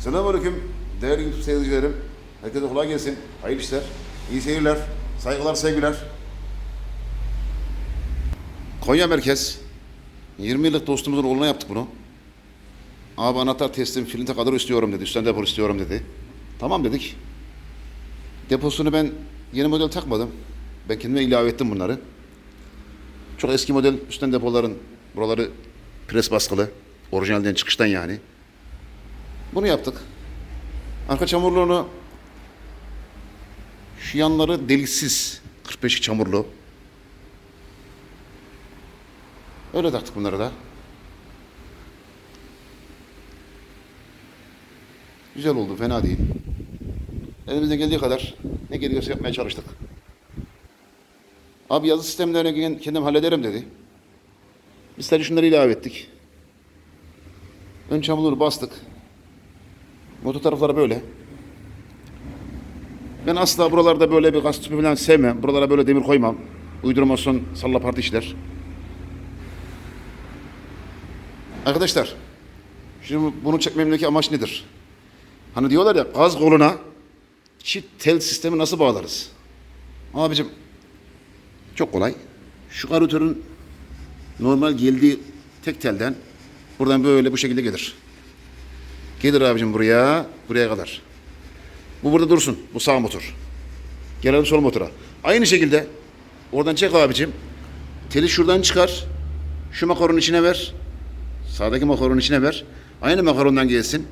Selamünaleyküm değerli YouTube seyircilerim. Herkese kolay gelsin. Hayırlı işler, iyi seyirler, saygılar, sevgiler. Konya Merkez. 20 yıllık dostumuzun oğluna yaptık bunu. Abi anahtar teslim filinta kadar istiyorum dedi. Üstten depo istiyorum dedi. Tamam dedik. Deposunu ben yeni model takmadım. Ben kendime ilave ettim bunları. Çok eski model üstten depoların buraları pres baskılı. Orijinalden çıkıştan yani. Bunu yaptık. Arka çamurluğunu şu yanları deliksiz 45 çamurlu. Öyle taktık bunları da. Güzel oldu, fena değil. Elimizden geldiği kadar ne geliyorsa yapmaya çalıştık. Abi yazı sistemlerini kendim hallederim dedi. Biz sadece şunları ilave ettik. Ön çamurları bastık. Motor tarafları böyle. Ben asla buralarda böyle bir gaz tüpü falan sevmem. Buralara böyle demir koymam. Uydurmasyon salla parti işler. Arkadaşlar, şimdi bunu çekmemdeki amaç nedir? Hani diyorlar ya gaz koluna çift tel sistemi nasıl bağlarız? Abicim çok kolay. Şu karotörün normal geldiği tek telden buradan böyle bu şekilde gelir. Gelir abicim buraya, buraya kadar. Bu burada dursun. Bu sağ motor. Gelelim sol motora. Aynı şekilde oradan çek abicim. Teli şuradan çıkar. Şu makaronun içine ver. Sağdaki makaronun içine ver. Aynı makarondan gelsin.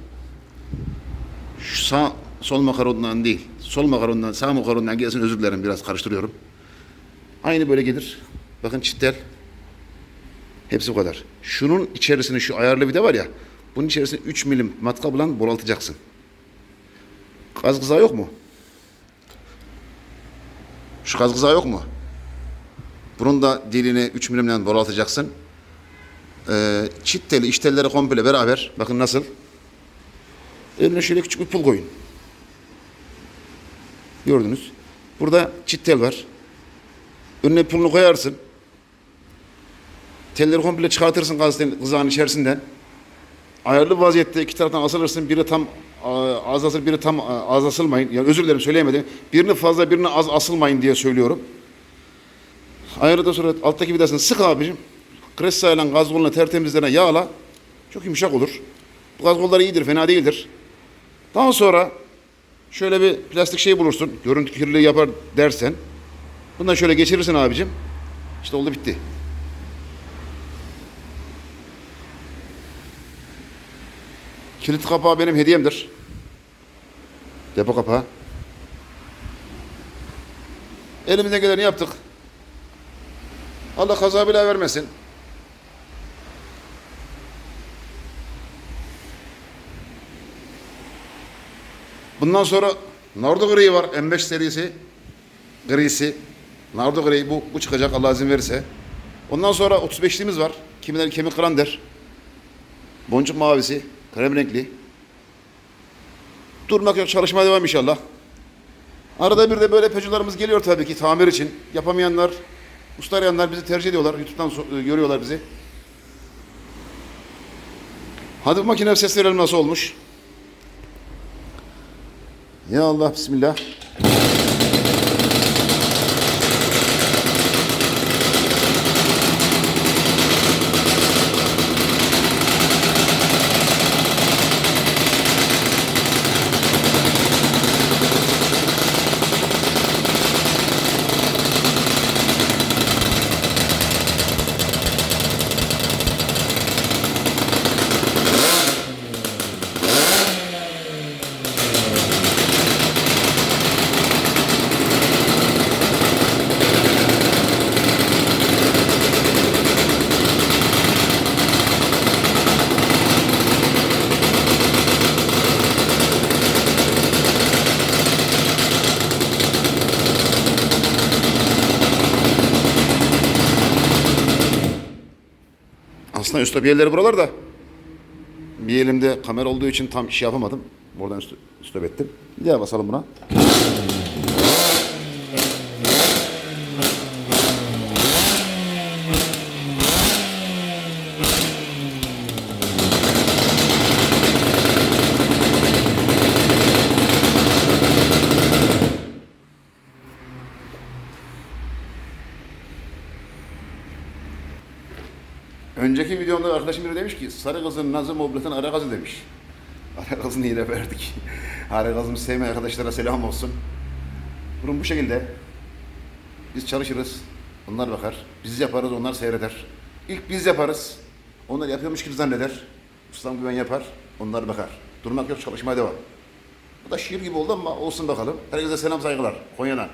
Şu sağ sol makarondan değil. Sol makarondan sağ makarondan gelsin. Özür dilerim biraz karıştırıyorum. Aynı böyle gelir. Bakın çitel. Hepsi bu kadar. Şunun içerisine şu ayarlı vida var ya. Bunun içerisine 3 milim matkapla bolaltacaksın. Gaz kızağı yok mu? Şu gaz kızağı yok mu? Bunun da dilini 3 milimle bolaltacaksın. Ee, çit teli, iç telleri komple beraber. Bakın nasıl. Eline şöyle küçük bir pul koyun. Gördünüz. Burada çit tel var. Önüne pulunu koyarsın. Telleri komple çıkartırsın gaz tel- kızağın içerisinden. Ayarlı vaziyette iki taraftan asılırsın. Biri tam az asıl, biri tam az asılmayın. Yani özür dilerim söyleyemedim. Birini fazla, birini az asılmayın diye söylüyorum. Ayarlıdan sonra alttaki vidasını sık abicim. Kressa ile gaz koluna tertemizlerine yağla. Çok yumuşak olur. Bu gaz kolları iyidir, fena değildir. Daha sonra şöyle bir plastik şey bulursun. Görüntü kirliliği yapar dersen. Bundan şöyle geçirirsin abicim. İşte oldu bitti. Kilit kapağı benim hediyemdir. Depo kapağı. Elimizden geleni yaptık. Allah kaza bile vermesin. Bundan sonra Nardo gri var. M5 serisi. Grisi. Nardo gri bu, bu çıkacak Allah izin verirse. Ondan sonra 35'liğimiz var. Kimileri kemik kıran der. Boncuk mavisi. Krem renkli. Durmak yok. Çalışmaya devam inşallah. Arada bir de böyle pecularımız geliyor tabii ki tamir için. Yapamayanlar, usta arayanlar bizi tercih ediyorlar. YouTube'dan e, görüyorlar bizi. Hadi bu makine ses verelim nasıl olmuş. Ya Allah Bismillah. Aslında üstü bir yerleri buralar da bir elimde kamera olduğu için tam şey yapamadım. Buradan üstü, üstü ettim. Bir basalım buna. Önceki videomda arkadaşım biri demiş ki sarı kızın nazı mobletin ara gazı demiş. Ara gazını yine verdik. ara gazımı sevmeyen arkadaşlara selam olsun. Durum bu şekilde. Biz çalışırız. Onlar bakar. Biz yaparız, onlar seyreder. İlk biz yaparız. Onlar yapıyormuş gibi zanneder. Ustam güven yapar. Onlar bakar. Durmak yok, çalışmaya devam. Bu da şiir gibi oldu ama olsun bakalım. Herkese selam saygılar. Konya'dan.